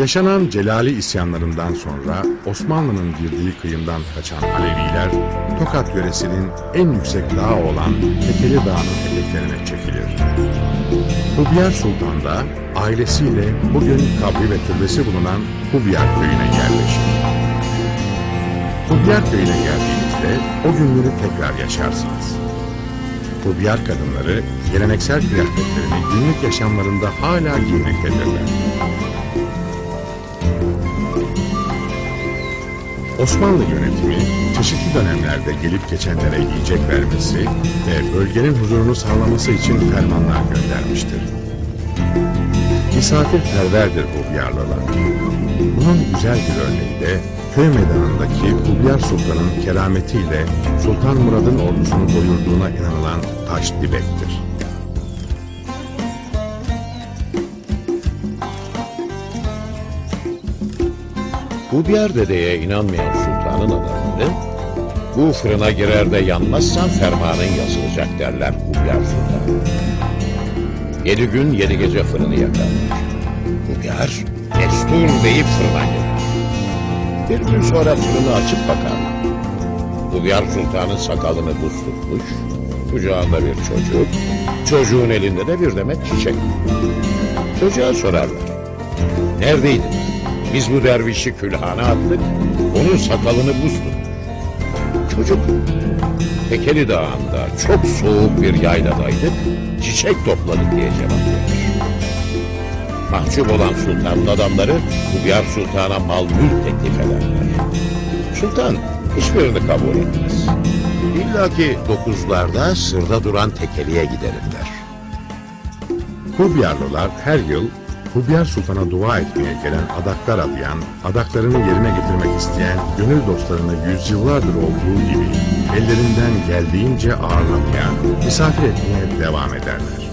Yaşanan Celali isyanlarından sonra Osmanlı'nın girdiği kıyımdan kaçan Aleviler, Tokat yöresinin en yüksek dağı olan Tekeli Dağı'nın eteklerine çekilir. Hubiyar Sultan da ailesiyle bugün kabri ve türbesi bulunan Hubiyar köyüne yerleşir. Hubiyar köyüne geldiğinizde o günleri tekrar yaşarsınız. Hubiyar kadınları geleneksel kıyafetlerini günlük yaşamlarında hala giymektedirler. Osmanlı yönetimi çeşitli dönemlerde gelip geçenlere yiyecek vermesi ve bölgenin huzurunu sağlaması için fermanlar göndermiştir. Misafirperverdir Hubiyarlılar. Bunun güzel bir örneği de köy meydanındaki Hubiyar Sultan'ın kerametiyle Sultan Murad'ın ordusunu doyurduğuna inanılan taş dibektir. Hubiyar dedeye inanmayan sultanın adamları, bu fırına girer de yanmazsan fermanın yazılacak derler Hubiyar sultan. Yedi gün yedi gece fırını yakarlar. Hubiyar, destur deyip fırına girer. Bir gün sonra fırını açıp bakarlar. Hubiyar sultanın sakalını buz tutmuş, kucağında bir çocuk, çocuğun elinde de bir demet çiçek. Çocuğa sorarlar. Neredeydin? Biz bu dervişi külhana attık, onun sakalını buz. Çocuk, Tekeli Dağı'nda çok soğuk bir yayladaydık, çiçek topladık diye cevap verir. Mahcup olan sultanın adamları Hubiyar Sultan'a mal mülk teklif ederler. Sultan hiçbirini kabul etmez. İlla ki dokuzlarda sırda duran tekeliye giderirler. Hubiyarlılar her yıl Hubiyar Sultan'a dua etmeye gelen adaklar adayan, adaklarını yerine getirmek isteyen gönül dostlarını yüzyıllardır olduğu gibi ellerinden geldiğince ağırlamaya, misafir etmeye devam ederler.